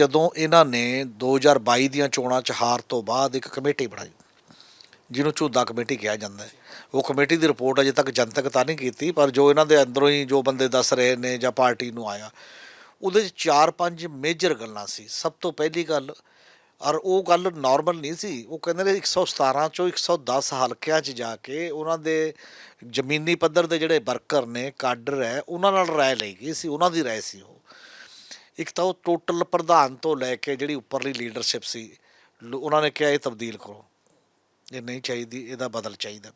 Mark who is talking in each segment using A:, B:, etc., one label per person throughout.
A: ਜਦੋਂ ਇਹਨਾਂ ਨੇ 2022 ਦੀਆਂ ਚੋਣਾਂ 'ਚ ਹਾਰ ਤੋਂ ਬਾਅਦ ਇੱਕ ਕਮੇਟੀ ਬਣਾਈ, ਜਿਹਨੂੰ ਝੂਦਾ ਕਮੇਟੀ ਕਿਹਾ ਜਾਂਦਾ ਹੈ। ਉਹ ਕਮੇਟੀ ਦੀ ਰਿਪੋਰਟ ਅਜੇ ਤੱਕ ਜਨਤਕ ਤਾਂ ਨਹੀਂ ਕੀਤੀ, ਪਰ ਜੋ ਇਹਨਾਂ ਦੇ ਅੰਦਰੋਂ ਹੀ ਜੋ ਬੰਦੇ ਦੱਸ ਰਹੇ ਨੇ ਜਾਂ ਪਾਰਟੀ ਨੂੰ ਆਇਆ, ਉਹਦੇ 'ਚ ਚਾਰ ਪੰਜ ਮੇਜਰ ਗੱਲਾਂ ਸੀ। ਸਭ ਤੋਂ ਪਹਿਲੀ ਗੱਲ, ਔਰ ਉਹ ਗੱਲ ਨਾਰਮਲ ਨਹੀਂ ਸੀ, ਉਹ ਕਹਿੰਦੇ ਨੇ 117 ਚੋਂ 110 ਹਲਕਿਆਂ 'ਚ ਜਾ ਕੇ ਉਹਨਾਂ ਦੇ ਜ਼ਮੀਨੀ ਪੱਧਰ ਦੇ ਜਿਹੜੇ ਵਰਕਰ ਨੇ, ਕਾਡਰ ਹੈ, ਉਹਨਾਂ ਨਾਲ ਰਾਏ ਲਈ ਗਈ ਸੀ, ਉਹਨਾਂ ਦੀ ਰਾਏ ਸੀ ਉਹ। ਇੱਕ ਤਾਂ ਉਹ ਟੋਟਲ ਪ੍ਰਧਾਨ ਤੋਂ ਲੈ ਕੇ ਜਿਹੜੀ ਉੱਪਰਲੀ ਲੀਡਰਸ਼ਿਪ ਸੀ, ਲੋ- ਉਹਨਾਂ ਨੇ ਕਿਹਾ ਇਹ ਤਬਦੀਲ ਕਰੋ। ਇਹ ਨਹੀਂ ਚਾਹੀਦੀ, ਇਹਦਾ ਬਦਲ ਚਾਹੀਦਾ।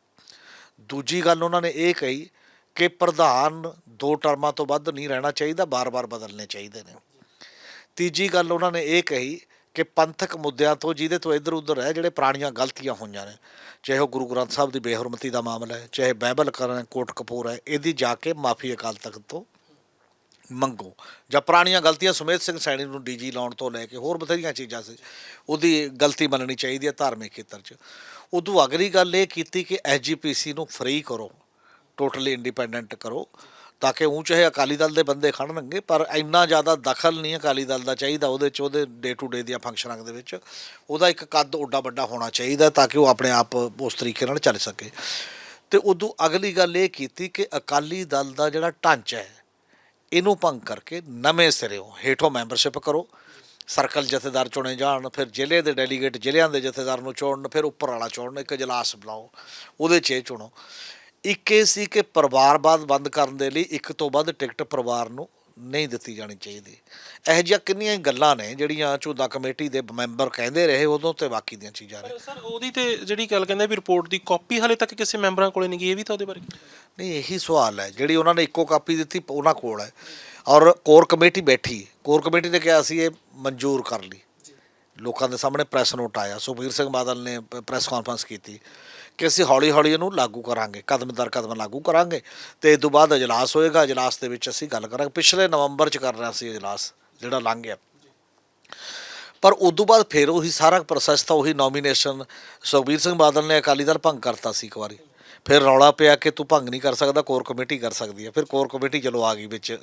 A: ਦੂਜੀ ਗੱਲ ਉਹਨਾਂ ਨੇ ਇਹ ਕਹੀ ਕਿ ਪ੍ਰਧਾਨ ਦੋ ਟਰਮਾਂ ਤੋਂ ਵੱਧ ਨਹੀਂ ਰਹਿਣਾ ਚਾਹੀਦਾ, ਬਾਰ-ਬਾਰ ਬਦਲਨੇ ਚਾਹੀਦੇ ਨੇ। ਤੀਜੀ ਗੱਲ ਉਹਨਾਂ ਨੇ ਇਹ ਕਹੀ ਕਿ ਪੰਥਕ ਮੁੱਦਿਆਂ ਤੋਂ ਜਿਹਦੇ ਤੋਂ ਇੱਧਰ ਉੱਧਰ ਹੈ, ਜਿਹੜੇ ਪੁਰਾਣੀਆਂ ਗਲਤੀਆਂ ਹੋਈਆਂ ਨੇ, ਚਾਹੇ ਉਹ ਗੁਰੂ ਗ੍ਰੰਥ ਸਾਹਿਬ ਦੀ ਬੇਹਰਮਤੀ ਦਾ ਮਾਮਲਾ ਹੈ, ਚਾਹੇ ਬਾਈਬਲ ਕਰਨ ਕੋਟ ਕਪੂਰ ਹੈ, ਇਹਦੀ ਜਾ ਕੇ ਮਾਫੀ ਅਕਾਲ ਤਖਤ ਤੋਂ ਮੰਗੋ ਜਾਂ ਪੁਰਾਣੀਆਂ ਗਲਤੀਆਂ ਸੁਮੇਧ ਸਿੰਘ ਸੈਣੀ ਨੂੰ ਡੀਜੀ ਲਾਉਣ ਤੋਂ ਲੈ ਕੇ ਹੋਰ ਬਥੇਰੀਆਂ ਚੀਜ਼ਾਂ ਸੀ, ਉਹਦੀ ਗਲਤੀ ਮੰਨਣੀ ਚਾਹੀਦੀ ਹੈ ਧਾਰਮਿਕ ਖੇਤਰ 'ਚ। ਉਦੋਂ ਅਗਲੀ ਗੱਲ ਇਹ ਕੀਤੀ ਕਿ ਐਸਜੀਪੀਸੀ ਨੂੰ ਫ੍ਰੀ ਕਰੋ ਟੋਟਲੀ ਇੰਡੀਪੈਂਡੈਂਟ ਕਰੋ, ਤਾਂ ਕਿ ਉਹ ਚਾਹੇ ਅਕਾਲੀ ਦਲ ਦੇ ਬੰਦੇ ਖੜਨਗੇ ਪਰ ਇੰਨਾ ਜ਼ਿਆਦਾ ਦਖਲ ਨਹੀਂ ਅਕਾਲੀ ਦਲ ਦਾ ਚਾਹੀਦਾ ਉਹਦੇ 'ਚ, ਉਹਦੇ ਡੇ ਟੂ ਡੇ ਦੀਆਂ ਫੰਕਸ਼ਨਾਂ ਦੇ ਵਿੱਚ। ਉਹਦਾ ਇੱਕ ਕੱਦ ਓਡਾ ਵੱਡਾ ਹੋਣਾ ਚਾਹੀਦਾ ਤਾਂ ਕਿ ਉਹ ਆਪਣੇ ਆਪ ਉਸ ਤਰੀਕੇ ਨਾਲ ਚੱਲ ਸਕੇ। ਤੇ ਉਦੋਂ ਅਗਲੀ ਗੱਲ ਇਹ ਕੀਤੀ ਕਿ ਅਕਾਲੀ ਦਲ ਦਾ ਜਿਹੜਾ ਢਾਂਚਾ ਹੈ ਇਹਨੂੰ ਭੰਗ ਕਰਕੇ ਨਵੇਂ ਸਿਰਿਓਂ ਹੇਠੋਂ ਮੈਂਬਰਸ਼ਿਪ ਕਰੋ। ਸਰਕਲ ਜਥੇਦਾਰ ਚੁਣੇ ਜਾਣ, ਫਿਰ ਜ਼ਿਲ੍ਹੇ ਦੇ ਡੈਲੀਗੇਟ ਜ਼ਿਲ੍ਹਿਆਂ ਦੇ ਜਥੇਦਾਰ ਨੂੰ ਚੁਣਨ, ਫਿਰ ਉੱਪਰ ਵਾਲਾ ਚੁਣਨ, ਇੱਕ ਇਜਲਾਸ ਬੁਲਾਓ ਉਹਦੇ 'ਚ ਇਹ ਚੁਣੋ। ਇੱਕ ਇਹ ਸੀ ਕਿ ਪਰਿਵਾਰਵਾਦ ਬੰਦ ਕਰਨ ਦੇ ਲਈ ਇੱਕ ਤੋਂ ਵੱਧ ਟਿਕਟ ਪਰਿਵਾਰ ਨੂੰ ਨਹੀਂ ਦਿੱਤੀ ਜਾਣੀ ਚਾਹੀਦੀ। ਇਹੋ ਜਿਹੀਆਂ ਕਿੰਨੀਆਂ ਹੀ ਗੱਲਾਂ ਨੇ ਜਿਹੜੀਆਂ ਝੂਦਾ ਕਮੇਟੀ ਦੇ ਮੈਂਬਰ ਕਹਿੰਦੇ ਰਹੇ ਉਦੋਂ ਤੇ ਬਾਕੀ ਦੀਆਂ ਚੀਜ਼ਾਂ ਨੇ।
B: ਸਰ ਉਹਦੀ ਤੇ ਜਿਹੜੀ ਗੱਲ ਕਹਿੰਦੇ ਵੀ ਰਿਪੋਰਟ ਦੀ ਕਾਪੀ ਹਲੇ ਤੱਕ ਕਿਸੇ ਮੈਂਬਰਾਂ ਕੋਲੇ ਨਹੀਂ ਗਈ ਇਹ ਵੀ ਤਾਂ ਉਹਦੇ ਬਾਰੇ
A: ਨਹੀਂ ਇਹੀ ਸਵਾਲ ਹੈ। ਜਿਹੜੀ ਉਹਨਾਂ ਨੇ ਇੱਕੋ ਕਾਪੀ ਦਿੱਤੀ ਉਹਨਾਂ ਕੋਲ ਹੈ। ਔਰ ਕੋਰ ਕਮੇਟੀ ਬੈਠੀ। ਕੋਰ ਕਮੇਟੀ ਨੇ ਕਿਹਾ ਸੀ ਇਹ ਮਨਜ਼ੂਰ ਕਰ ਲਈ। ਲੋਕਾਂ ਦੇ ਸਾਹਮਣੇ ਪ੍ਰੈਸ ਨੋਟ ਆਇਆ। ਸੁਖਬੀਰ ਸਿੰਘ ਬਾਦਲ ਨੇ ਪ੍ਰੈਸ ਕਾਨਫਰੰਸ ਕੀਤੀ। ਕਿ ਅਸੀਂ ਹੌਲੀ ਹੌਲੀ ਇਹਨੂੰ ਲਾਗੂ ਕਰਾਂਗੇ, ਕਦਮ ਦਰ ਕਦਮ ਲਾਗੂ ਕਰਾਂਗੇ ਤੇ ਇਸ ਤੋਂ ਬਾਅਦ ਇਜਲਾਸ ਹੋਏਗਾ, ਇਜਲਾਸ ਦੇ ਵਿੱਚ ਅਸੀਂ ਗੱਲ ਕਰਾਂਗੇ। ਪਿਛਲੇ ਨਵੰਬਰ ਚ ਕਰ ਰਿਹਾ ਸੀ ਇਜਲਾਸ, ਜਿਹੜਾ ਲੰਘ ਗਿਆ। ਪਰ ਤੋਂ ਬਾਅਦ ਫਿਰ ਉਹੀ ਸਾਰਾ ਪ੍ਰੋਸੈਸ ਤਾਂ ਉਹੀ ਨੋਮੀਨੇਸ਼ਨ ਸੁਖਬੀਰ ਸਿੰਘ ਬਾਦਲ ਨੇ ਅਕਾਲੀ ਦਲ ਭੰਗ ਕਰਤਾ ਸੀ ਇੱਕ ਵਾਰੀ। ਫਿਰ ਰੌਲਾ ਪਿਆ ਕਿ ਤੂੰ ਭੰਗ ਨਹੀਂ ਕਰ ਸਕਦਾ, ਕੋਰ ਕਮੇਟੀ ਕਰ ਸਕਦੀ ਹੈ। ਫਿਰ ਕੋਰ ਕਮੇਟੀ ਚਲੋ ਆ ਗਈ ਵਿੱਚ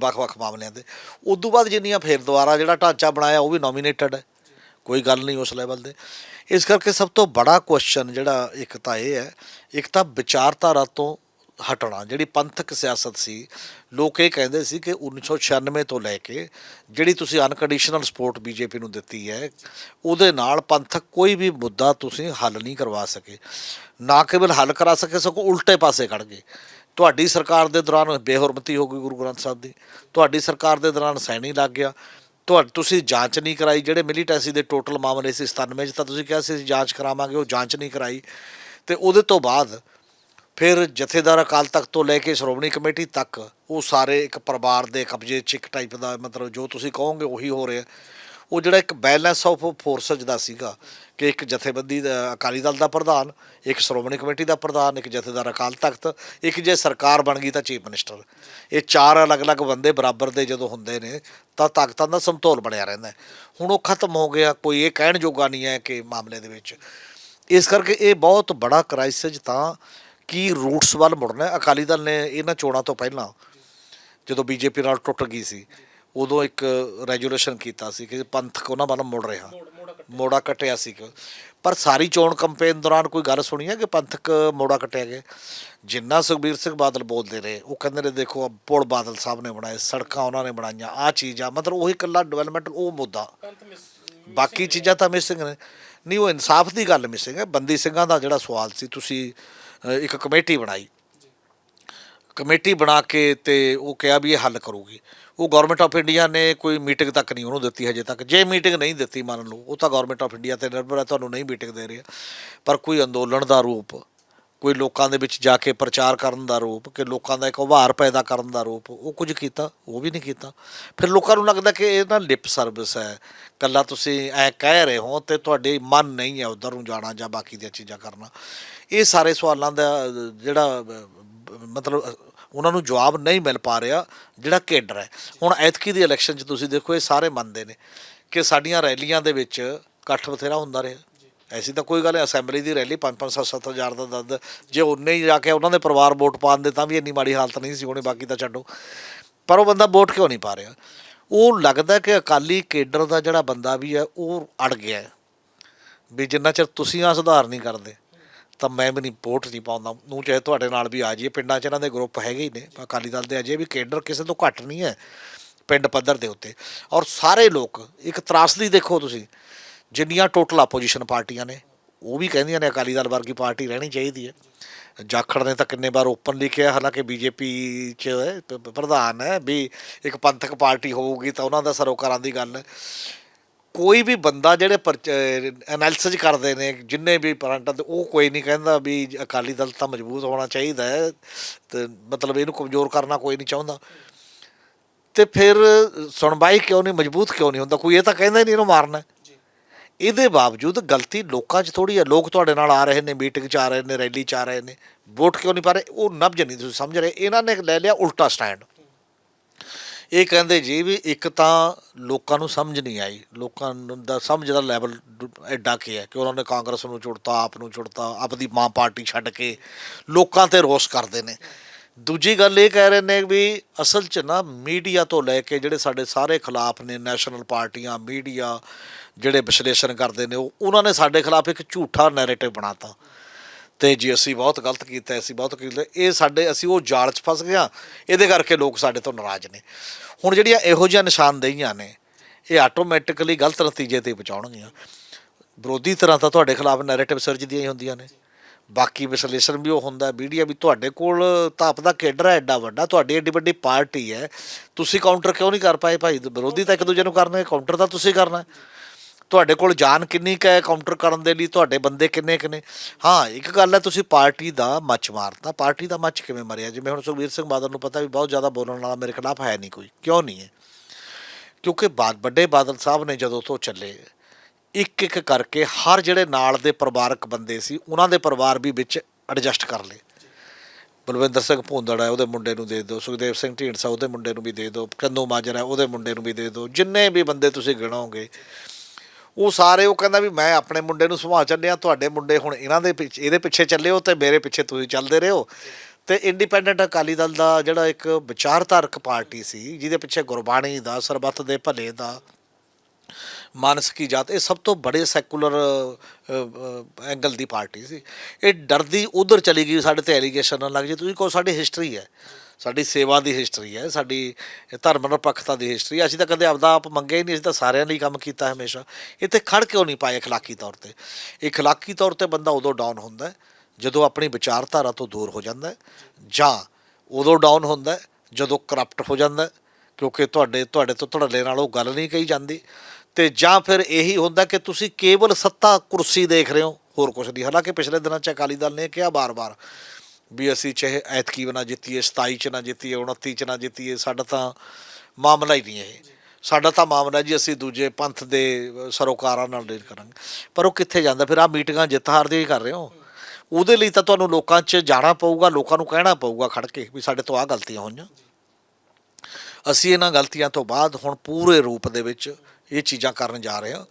A: ਵੱਖ-ਵੱਖ ਮਾਮਲਿਆਂ 'ਤੇ। ਦੇ ਤੋਂ ਬਾਅਦ ਜਿੰਨੀਆਂ ਫਿਰ ਦੁਬਾਰਾ ਜਿਹੜਾ ਢਾਂਚਾ ਬਣਾਇਆ, ਉਹ ਵੀ ਨੋਮੀਨੇਟਡ ਹੈ। ਕੋਈ ਗੱਲ ਨਹੀਂ ਉਸ ਲੈਵਲ ਦੇ। ਇਸ ਕਰਕੇ ਸਭ ਤੋਂ ਬੜਾ ਕੁਐਸਚਨ ਜਿਹੜਾ ਇੱਕ ਤਾਂ ਇਹ ਹੈ, ਇੱਕ ਤਾਂ ਵਿਚਾਰਧਾਰਾ ਤੋਂ ਹਟਣਾ, ਜਿਹੜੀ ਪੰਥਕ ਸਿਆਸਤ ਸੀ, ਲੋਕ ਇਹ ਕਹਿੰਦੇ ਸੀ ਕਿ 1996 ਤੋਂ ਲੈ ਕੇ ਜਿਹੜੀ ਤੁਸੀਂ ਅਨਕੰਡੀਸ਼ਨਲ ਸਪੋਰਟ ਬੀਜੇਪੀ ਨੂੰ ਦਿੱਤੀ ਹੈ, ਉਹਦੇ ਨਾਲ ਪੰਥਕ ਕੋਈ ਵੀ ਮੁੱਦਾ ਤੁਸੀਂ ਹੱਲ ਨਹੀਂ ਕਰਵਾ ਸਕੇ। ਨਾ ਕੇਵਲ ਹੱਲ ਕਰਾ ਸਕੇ, ਸਗੋਂ ਉਲਟੇ ਪਾਸੇ ਖੜ ਗਏ। ਤੁਹਾਡੀ ਸਰਕਾਰ ਦੇ ਦੌਰਾਨ ਬੇਹਰਮਤੀ ਹੋ ਗਈ ਗੁਰੂ ਗ੍ਰੰਥ ਸਾਹਿਬ ਦੀ। ਤੁਹਾਡੀ ਸਰਕਾਰ ਦੇ ਦੌਰਾਨ ਸੈਣੀ ਲੱਗ ਗਿਆ। ਤੁਹਾ, ਤੁਸੀਂ ਜਾਂਚ ਨਹੀਂ ਕਰਾਈ ਜਿਹੜੇ ਮਿਲੀਟੈਂਸੀ ਦੇ ਟੋਟਲ ਮਾਮਲੇ ਸੀ 97 ਚ, ਤਾਂ ਤੁਸੀਂ ਕਿਹਾ ਸੀ ਅਸੀਂ ਜਾਂਚ ਕਰਾਵਾਂਗੇ, ਉਹ ਜਾਂਚ ਨਹੀਂ ਕਰਾਈ। ਤੇ ਉਹਦੇ ਤੋਂ ਬਾਅਦ ਫਿਰ ਜਥੇਦਾਰ ਅਕਾਲ ਤਖਤ ਤੋਂ ਲੈ ਕੇ ਸ਼੍ਰੋਮਣੀ ਕਮੇਟੀ ਤੱਕ ਉਹ ਸਾਰੇ ਇੱਕ ਪਰਿਵਾਰ ਦੇ ਕਬਜ਼ੇ ਚ ਇੱਕ ਟਾਈਪ ਦਾ ਮਤਲਬ ਜੋ ਤੁਸੀਂ ਕਹੋਗੇ ਉਹੀ ਹੋ ਰਿਹਾ। ਉਹ ਜਿਹੜਾ ਇੱਕ ਬੈਲੈਂਸ ਆਫ ਫੋਰਸਸ ਦਾ ਸੀਗਾ ਕਿ ਇੱਕ ਜਥੇਬੰਦੀ ਦਾ, ਅਕਾਲੀ ਦਲ ਦਾ ਪ੍ਰਧਾਨ, ਇੱਕ ਸ਼੍ਰੋਮਣੀ ਕਮੇਟੀ ਦਾ ਪ੍ਰਧਾਨ, ਇੱਕ ਜਥੇਦਾਰ ਅਕਾਲ ਤਖਤ, ਇੱਕ ਜੇ ਸਰਕਾਰ ਬਣ ਗਈ ਤਾਂ ਚੀਫ ਮਿਨਿਸਟਰ ਇਹ ਚਾਰ ਅਲੱਗ-ਅਲੱਗ ਬੰਦੇ ਬਰਾਬਰ ਦੇ ਜਦੋਂ ਹੁੰਦੇ ਨੇ, ਤਾਂ ਤਾਕਤਾਂ ਦਾ ਸਮਤੋਲ ਬਣਿਆ ਰਹਿੰਦਾ ਹੁਣ ਉਹ ਖਤਮ ਹੋ ਗਿਆ, ਕੋਈ ਇਹ ਕਹਿਣ ਜੋਗਾ ਨਹੀਂ ਹੈ ਕਿ ਮਾਮਲੇ ਦੇ ਵਿੱਚ। ਇਸ ਕਰਕੇ ਇਹ ਬਹੁਤ ਬੜਾ ਕ੍ਰਾਈਸਿਸ ਤਾਂ ਕੀ ਰੂਟਸ ਵੱਲ ਮੁੜਨਾ ਅਕਾਲੀ ਦਲ ਨੇ ਇਹਨਾਂ ਚੋਣਾਂ ਤੋਂ ਪਹਿਲਾਂ ਜਦੋਂ ਬੀਜੇਪੀ ਨਾਲ ਟੁੱਟ ਗਈ ਸੀ ਉਦੋਂ ਇੱਕ ਰੈਜੂਲੇਸ਼ਨ ਕੀਤਾ ਸੀ ਕਿ ਪੰਥਕ ਉਹਨਾਂ ਵੱਲ ਮੁੜ ਰਿਹਾ। ਮੋੜਾ ਕਟਿਆ। ਸੀ ਪਰ ਸਾਰੀ ਚੋਣ ਕੰਪੇਨ ਦੌਰਾਨ ਕੋਈ ਗੱਲ ਸੁਣੀ ਹੈ ਕਿ ਪੰਥਕ ਮੋੜਾ ਕਟਿਆ ਗਿਆ? ਜਿੰਨਾ ਸੁਖਬੀਰ ਸਿੰਘ ਬਾਦਲ ਬੋਲਦੇ ਰਹੇ ਉਹ ਕਹਿੰਦੇ ਨੇ ਦੇਖੋ ਪੁਲ ਬਾਦਲ ਸਾਹਿਬ ਨੇ ਬਣਾਏ ਸੜਕਾਂ ਉਹਨਾਂ ਨੇ ਬਣਾਈਆਂ ਆ ਚੀਜ਼ਾਂ ਮਤਲਬ ਉਹੀ ਇਕੱਲਾ ਡਿਵੈਲਪਮੈਂਟ ਉਹ ਮੁੱਦਾ। ਬਾਕੀ ਚੀਜ਼ਾਂ ਤਾਂ ਮਿਸਿੰਗ ਨੇ। ਨਹੀਂ ਉਹ ਇਨਸਾਫ ਦੀ ਗੱਲ ਮਿਸਿੰਗ ਹੈ। ਬੰਦੀ ਸਿੰਘਾਂ ਦਾ ਜਿਹੜਾ ਸਵਾਲ ਸੀ ਤੁਸੀਂ ਇੱਕ ਕਮੇਟੀ ਬਣਾਈ। ਕਮੇਟੀ ਬਣਾ ਕੇ ਤੇ ਉਹ ਕਿਹਾ ਵੀ ਇਹ ਹੱਲ ਕਰੂਗੀ। ਉਹ ਗਵਰਨਮੈਂਟ ਆਫ ਇੰਡੀਆ ਨੇ ਕੋਈ ਮੀਟਿੰਗ ਤੱਕ ਨਹੀਂ ਉਹਨੂੰ ਦਿੱਤੀ ਹਜੇ ਤੱਕ। ਜੇ ਮੀਟਿੰਗ ਨਹੀਂ ਦਿੱਤੀ ਮੰਨ ਲਓ, ਉਹ ਤਾਂ ਗਵਰਨਮੈਂਟ ਆਫ ਇੰਡੀਆ ਤੇ ਨਿਰਭਰ ਹੈ, ਤੁਹਾਨੂੰ ਨਹੀਂ ਮੀਟਿੰਗ ਦੇ ਰਿਹਾ। ਪਰ ਕੋਈ ਅੰਦੋਲਨ ਦਾ ਰੂਪ, ਕੋਈ ਲੋਕਾਂ ਦੇ ਵਿੱਚ ਜਾ ਕੇ ਪ੍ਰਚਾਰ ਕਰਨ ਦਾ ਰੂਪ, ਕਿ ਲੋਕਾਂ ਦਾ ਇੱਕ ਉਭਾਰ ਪੈਦਾ ਕਰਨ ਦਾ ਰੂਪ, ਉਹ ਕੁਝ ਕੀਤਾ, ਉਹ ਵੀ ਨਹੀਂ ਕੀਤਾ। ਫਿਰ ਲੋਕਾਂ ਨੂੰ ਲੱਗਦਾ ਕਿ ਇਹ ਨਾ ਲਿਪ ਸਰਵਿਸ ਹੈ। ਕੱਲਾ ਤੁਸੀਂ ਐ ਕਹਿ ਰਹੇ ਹੋ ਤੇ ਤੁਹਾਡੇ ਮਨ ਨਹੀਂ ਹੈ ਉਧਰ ਨੂੰ ਜਾਣਾ ਜਾਂ ਬਾਕੀ ਦੀਆਂ ਚੀਜ਼ਾਂ ਕਰਨਾ। ਇਹ ਸਾਰੇ ਸਵਾਲਾਂ ਦਾ ਜਿਹੜਾ ਮਤਲਬ, ਉਹਨਾਂ ਨੂੰ ਜਵਾਬ ਨਹੀਂ ਮਿਲ ਪਾ ਰਿਹਾ ਜਿਹੜਾ ਕੇਡਰ ਹੈ। ਹੁਣ ਐਤਕੀ ਦੀ ਇਲੈਕਸ਼ਨ 'ਚ ਤੁਸੀਂ ਦੇਖੋ, ਇਹ ਸਾਰੇ ਮੰਨਦੇ ਨੇ ਕਿ ਸਾਡੀਆਂ ਰੈਲੀਆਂ ਦੇ ਵਿੱਚ ਇਕੱਠ ਬਥੇਰਾ ਹੁੰਦਾ ਰਿਹਾ। ਐਸੀ ਤਾਂ ਕੋਈ ਗੱਲ ਹੈ ਅਸੈਂਬਲੀ ਦੀ ਰੈਲੀ 5-5 7-7 ਹਜ਼ਾਰ ਦਾ ਦਰਦ। ਜੇ ਉਹਨੇ ਹੀ ਜਾ ਕੇ ਉਹਨਾਂ ਦੇ ਪਰਿਵਾਰ ਵੋਟ ਪਾਉਣ ਦੇ, ਤਾਂ ਵੀ ਇੰਨੀ ਮਾੜੀ ਹਾਲਤ ਨਹੀਂ ਸੀ ਹੋਣੀ, ਬਾਕੀ ਤਾਂ ਛੱਡੋ। ਪਰ ਉਹ ਬੰਦਾ ਵੋਟ ਕਿਉਂ ਨਹੀਂ ਪਾ ਰਿਹਾ? ਉਹ ਲੱਗਦਾ ਕਿ ਅਕਾਲੀ ਕੇਡਰ ਦਾ ਜਿਹੜਾ ਬੰਦਾ ਵੀ ਹੈ, ਉਹ ਅੜ ਗਿਆ ਵੀ ਜਿੰਨਾ ਚਿਰ ਤੁਸੀਂ ਆ ਸੁਧਾਰ ਨਹੀਂ ਕਰਦੇ ਤਾਂ ਮੈਂ ਵੀ ਨਹੀਂ ਵੋਟ ਨਹੀਂ ਪਾਉਂਦਾ। ਨੂੰ ਚਾਹੇ ਤੁਹਾਡੇ ਨਾਲ ਵੀ ਆ ਜਾਈਏ ਪਿੰਡਾਂ 'ਚ ਇਹਨਾਂ ਦੇ ਗਰੁੱਪ ਹੈਗੇ ਹੀ ਨੇ ਅਕਾਲੀ ਦਲ ਦੇ ਅਜੇ ਵੀ ਕੇਡਰ ਕਿਸੇ ਤੋਂ ਘੱਟ ਨਹੀਂ ਹੈ ਪਿੰਡ ਪੱਧਰ ਦੇ ਉੱਤੇ। ਔਰ ਸਾਰੇ ਲੋਕ ਇੱਕ ਤਰਾਸਦੀ ਦੇਖੋ ਤੁਸੀਂ ਜਿੰਨੀਆਂ ਟੋਟਲ ਆਪੋਜੀਸ਼ਨ ਪਾਰਟੀਆਂ ਨੇ ਉਹ ਵੀ ਕਹਿੰਦੀਆਂ ਨੇ ਅਕਾਲੀ ਦਲ ਵਰਗੀ ਪਾਰਟੀ ਰਹਿਣੀ ਚਾਹੀਦੀ ਹੈ। ਜਾਖੜ ਨੇ ਤਾਂ ਕਿੰਨੇ ਵਾਰ ਓਪਨਲੀ ਕਿਹਾ ਹਾਲਾਂਕਿ ਬੀਜੇਪੀ ਚ ਹੈ, ਪ- ਪ੍ਰਧਾਨ ਹੈ ਵੀ ਇੱਕ ਪੰਥਕ ਪਾਰਟੀ ਹੋਊਗੀ ਤਾਂ ਉਹਨਾਂ ਦਾ ਸਰੋਕਾਰਾਂ ਦੀ ਗੱਲ ਕੋਈ ਵੀ ਬੰਦਾ ਜਿਹੜੇ ਐਨਾਲਿਸਿਸ ਕਰਦੇ ਨੇ, ਜਿੰਨੇ ਵੀ ਪਰੰਟਾਂ ਤੇ ਉਹ ਕੋਈ ਨਹੀਂ ਕਹਿੰਦਾ ਵੀ ਅਕਾਲੀ ਦਲ ਤਾਂ ਮਜ਼ਬੂਤ ਹੋਣਾ ਚਾਹੀਦਾ ਹੈ ਤੇ ਮਤਲਬ ਇਹਨੂੰ ਕਮਜ਼ੋਰ ਕਰਨਾ ਕੋਈ ਨਹੀਂ ਚਾਹੁੰਦਾ। ਤੇ ਫਿਰ ਸੁਣਵਾਈ ਕਿਉਂ ਨਹੀਂ, ਮਜ਼ਬੂਤ ਕਿਉਂ ਨਹੀਂ ਹੁੰਦਾ? ਕੋਈ ਇਹ ਤਾਂ ਕਹਿੰਦਾ ਹੀ ਨਹੀਂ ਇਹਨੂੰ ਮਾਰਨਾ। ਇਹਦੇ ਬਾਵਜੂਦ ਗਲਤੀ ਲੋਕਾਂ 'ਚ ਥੋੜੀ ਹੈ। ਲੋਕ ਤੁਹਾਡੇ ਨਾਲ ਆ ਰਹੇ ਨੇ ਮੀਟਿੰਗ 'ਚ ਆ ਰਹੇ ਨੇ ਰੈਲੀ 'ਚ ਆ ਰਹੇ ਨੇ। ਵੋਟ ਕਿਉਂ ਨਹੀਂ ਪਾ ਰਹੇ? ਉਹ ਨਬਜ ਨਹੀਂ ਤੁਸੀਂ ਸਮਝ ਰਹੇ। ਇਹਨਾਂ ਨੇ ਲੈ ਲਿਆ ਉਲਟਾ ਸਟੈਂਡ ਇਹ ਕਹਿੰਦੇ ਜੀ ਵੀ ਇੱਕ ਤਾਂ ਲੋਕਾਂ ਨੂੰ ਸਮਝ ਨਹੀਂ ਆਈ, ਲੋਕਾਂ ਨੂੰ ਦਾ ਸਮਝ ਦਾ ਲੈਵਲ ਐਡਾ ਕੀ ਹੈ ਕਿ ਉਹਨਾਂ ਨੇ ਕਾਂਗਰਸ ਨੂੰ ਚੁੜਤਾ ਆਪ ਨੂੰ ਚੁੜਤਾ ਆਪਦੀ ਮਾਂ ਪਾਰਟੀ ਛੱਡ ਕੇ ਲੋਕਾਂ ਤੇ ਰੋਸ ਕਰਦੇ ਨੇ। ਦੂਜੀ ਗੱਲ ਇਹ ਕਹਿ ਰਹੇ ਨੇ ਵੀ ਅਸਲ 'ਚ ਨਾ ਮੀਡੀਆ ਤੋਂ ਲੈ ਕੇ ਜਿਹੜੇ ਸਾਡੇ ਸਾਰੇ ਖਿਲਾਫ ਨੇ ਨੈਸ਼ਨਲ ਪਾਰਟੀਆਂ, ਮੀਡੀਆ ਜਿਹੜੇ ਵਿਸ਼ਲੇਸ਼ਣ ਕਰਦੇ ਨੇ, ਉਹ ਉਹਨਾਂ ਨੇ ਸਾਡੇ ਖਿਲਾਫ ਇੱਕ ਝੂਠਾ ਨੈਰੇਟਿਵ ਬਣਾਤਾ। ਤੇ ਜੀ ਅਸੀਂ ਬਹੁਤ ਗਲਤ ਕੀਤਾ, ਅਸੀਂ ਬਹੁਤ ਕੀਤਾ, ਇਹ ਸਾਡੇ, ਅਸੀਂ ਉਹ ਜਾਲ 'ਚ ਫਸ ਗਿਆ ਇਹਦੇ ਕਰਕੇ ਲੋਕ ਸਾਡੇ ਤੋਂ ਨਾਰਾਜ਼ ਨੇ। ਹੁਣ ਜਿਹੜੀਆਂ ਇਹੋ ਜਿਹੀਆਂ ਨਿਸ਼ਾਨਦੇਹੀਆਂ ਨੇ, ਇਹ ਆਟੋਮੈਟਿਕਲੀ ਗਲਤ ਨਤੀਜੇ ਤੇ ਪਹੁੰਚਾਉਣਗੀਆਂ। ਵਿਰੋਧੀ ਤਰ੍ਹਾਂ ਤਾਂ ਤੁਹਾਡੇ ਖਿਲਾਫ ਨੈਰੇਟਿਵ ਸਿਰਜਦੀਆਂ ਹੀ ਹੁੰਦੀਆਂ ਨੇ। ਬਾਕੀ ਵਿਸ਼ਲੇਸ਼ਣ ਵੀ ਉਹ ਹੁੰਦਾ ਮੀਡੀਆ ਵੀ ਤੁਹਾਡੇ ਕੋਲ ਤਾਂ ਆਪਦਾ ਕੇਡਰ ਹੈ, ਐਡਾ ਵੱਡਾ, ਤੁਹਾਡੀ ਏਡੀ ਵੱਡੀ ਪਾਰਟੀ ਹੈ। ਤੁਸੀਂ ਕਾਊਂਟਰ ਕਿਉਂ ਨਹੀਂ ਕਰ ਪਾਏ ਭਾਈ? ਵਿਰੋਧੀ ਤਾਂ ਇੱਕ ਦੂਜੇ ਨੂੰ ਕਰਨੇ ਕਾਊਂਟਰ ਤਾਂ ਤੁਸੀਂ ਕਰਨਾ ਤੁਹਾਡੇ ਕੋਲ ਜਾਨ ਕਿੰਨੀ ਕੁ ਹੈ ਕਾਊਂਟਰ ਕਰਨ ਦੇ ਲਈ, ਤੁਹਾਡੇ ਬੰਦੇ ਕਿੰਨੇ ਕਿੰਨੇ? ਹਾਂ, ਇੱਕ ਗੱਲ ਹੈ ਤੁਸੀਂ ਪਾਰਟੀ ਦਾ ਮੱਚ ਮਾਰਤਾ। ਪਾਰਟੀ ਦਾ ਮੱਚ ਕਿਵੇਂ ਮਰਿਆ? ਜਿਵੇਂ ਹੁਣ ਸੁਖਬੀਰ ਸਿੰਘ ਬਾਦਲ ਨੂੰ ਪਤਾ ਵੀ ਬਹੁਤ ਜ਼ਿਆਦਾ ਬੋਲਣ ਵਾਲਾ ਮੇਰੇ ਖਿਲਾਫ ਹੈ ਨਹੀਂ ਕੋਈ। ਕਿਉਂ ਨਹੀਂ ਹੈ? ਕਿਉਂਕਿ ਬਾਦ ਵੱਡੇ ਬਾਦਲ ਸਾਹਿਬ ਨੇ ਜਦੋਂ ਤੋਂ ਚੱਲੇ, ਇੱਕ ਇੱਕ ਕਰਕੇ ਹਰ ਜਿਹੜੇ ਨਾਲ ਦੇ ਪਰਿਵਾਰਕ ਬੰਦੇ ਸੀ, ਉਹਨਾਂ ਦੇ ਪਰਿਵਾਰ ਵੀ ਵਿੱਚ ਐਡਜਸਟ ਕਰ ਲਏ। ਬਲਵਿੰਦਰ ਸਿੰਘ ਭੁੰਦੜ ਹੈ, ਉਹਦੇ ਮੁੰਡੇ ਨੂੰ ਦੇ ਦਿਓ। ਸੁਖਦੇਵ ਸਿੰਘ ਢੀਂਡਸਾ, ਉਹਦੇ ਮੁੰਡੇ ਨੂੰ ਵੀ ਦੇ ਦਿਓ। ਕੰਨੂ ਮਾਜਰਾ ਉਹਦੇ ਮੁੰਡੇ ਨੂੰ ਵੀ ਦੇ ਦਿਓ। ਜਿੰਨੇ ਵੀ ਬੰਦੇ ਤੁਸੀਂ ਗਿਣੋਗੇ ਉਹ ਸਾਰੇ ਉਹ ਕਹਿੰਦਾ ਵੀ ਮੈਂ ਆਪਣੇ ਮੁੰਡੇ ਨੂੰ ਸੰਭਾਲ ਚੱਲਿਆ, ਤੁਹਾਡੇ ਮੁੰਡੇ ਹੁਣ ਇਹਨਾਂ ਦੇ ਪਿੱਛੇ, ਇਹਦੇ ਪਿੱਛੇ ਚੱਲਿਓ ਤੇ ਮੇਰੇ ਪਿੱਛੇ ਤੁਸੀਂ ਚੱਲਦੇ ਰਹੋ। ਤੇ ਇੰਡੀਪੈਂਡੈਂਟ ਅਕਾਲੀ ਦਲ ਦਾ ਜਿਹੜਾ ਇੱਕ ਵਿਚਾਰਧਾਰਕ ਪਾਰਟੀ ਸੀ, ਜਿਹਦੇ ਪਿੱਛੇ ਗੁਰਬਾਣੀ ਦਾ, ਸਰਬੱਤ ਦੇ ਭਲੇ ਦਾ, ਮਾਨਸਿਕੀ ਜਾਤ, ਇਹ ਸਭ ਤੋਂ ਬੜੇ ਸੈਕੂਲਰ ਐਂਗਲ ਦੀ ਪਾਰਟੀ ਸੀ। ਇਹ ਡਰਦੀ ਉਧਰ ਚਲੀ ਗਈ, ਸਾਡੇ ਤੇ ਐਲੀਗੇਸ਼ਨ ਨਾਲ ਲੱਗ ਜੇ ਤੁਸੀਂ ਕਹੋ ਸਾਡੀ ਹਿਸਟਰੀ ਹੈ। ਸਾਡੀ ਸੇਵਾ ਦੀ ਹਿਸਟਰੀ ਹੈ ਸਾਡੀ ਧਰਮ ਨਿਰਪੱਖਤਾ ਦੀ ਹਿਸਟਰੀ ਅਸੀਂ ਤਾਂ ਕਦੇ ਆਪਦਾ ਆਪ ਮੰਗਿਆ ਹੀ ਨਹੀਂ ਅਸੀਂ ਤਾਂ ਸਾਰਿਆਂ ਲਈ ਕੰਮ ਕੀਤਾ ਹਮੇਸ਼ਾ ਇੱਥੇ ਖੜ ਕਿਉਂ ਨਹੀਂ ਪਾਏ اخلاقی ਤੌਰ ਤੇ ਇਹ اخلاقی ਤੌਰ ਤੇ ਬੰਦਾ ਉਦੋਂ ਡਾਊਨ ਹੁੰਦਾ ਹੈ ਜਦੋਂ ਆਪਣੀ ਵਿਚਾਰਧਾਰਾ ਤੋਂ ਦੂਰ ਹੋ ਜਾਂਦਾ ਹੈ ਜਾਂ ਉਦੋਂ ਡਾਊਨ ਹੁੰਦਾ ਹੈ ਜਦੋਂ ਕਰਪਟ ਹੋ ਜਾਂਦਾ ਹੈ ਕਿਉਂਕਿ ਤੁਹਾਡੇ ਤੁਹਾਡੇ ਤੋਂ ਧੜੱਲੇ ਨਾਲ ਉਹ ਗੱਲ ਨਹੀਂ ਕਹੀ ਜਾਂਦੀ ਤੇ ਜਾਂ ਫਿਰ ਇਹੀ ਹੁੰਦਾ ਕਿ ਤੁਸੀਂ ਕੇਵਲ ਸੱਤਾ ਕੁਰਸੀ ਦੇਖ ਰਹੇ ਹੋ ਹੋਰ ਕੁਝ ਨਹੀਂ ਹਾਲਾਂਕਿ ਪਿਛਲੇ ਦਿਨਾਂ 'ਚ ਅਕਾਲੀ ਦਲ ਨੇ ਕਿਹਾ ਬਾਰ-ਬਾਰ ਵੀ ਅਸੀਂ ਚਾਹੇ ਐਤਕੀ ਨਾ ਜਿੱਤੀਏ 27 ਚ ਨਾ ਜਿੱਤੀਏ 29 ਚ ਨਾ ਜਿੱਤੀਏ, ਸਾਡਾ ਤਾਂ ਮਾਮਲਾ ਹੀ ਨਹੀਂ ਇਹ। ਸਾਡਾ ਤਾਂ ਮਾਮਲਾ ਜੀ ਅਸੀਂ ਦੂਜੇ ਪੰਥ ਦੇ ਸਰੋਕਾਰਾਂ ਨਾਲ ਡੀਲ ਕਰਾਂਗੇ। ਪਰ ਉਹ ਕਿੱਥੇ ਜਾਂਦਾ? ਫਿਰ ਆ ਮੀਟਿੰਗਾਂ ਜਿੱਤ ਹਾਰ ਦੀਆਂ ਹੀ ਕਰ ਰਹੇ ਹੋ। ਉਹਦੇ ਲਈ ਤਾਂ ਤੁਹਾਨੂੰ ਲੋਕਾਂ 'ਚ ਜਾਣਾ ਪਊਗਾ, ਲੋਕਾਂ ਨੂੰ ਕਹਿਣਾ ਪਊਗਾ ਖੜ ਕੇ ਵੀ ਸਾਡੇ ਤੋਂ ਆ ਗਲਤੀਆਂ ਹੋਈਆਂ। ਅਸੀਂ ਇਹਨਾਂ ਗਲਤੀਆਂ ਤੋਂ ਬਾਅਦ ਹੁਣ ਪੂਰੇ ਰੂਪ ਦੇ ਵਿੱਚ ਇਹ ਚੀਜ਼ਾਂ ਕਰਨ ਜਾ ਰਹੇ ਹਾਂ।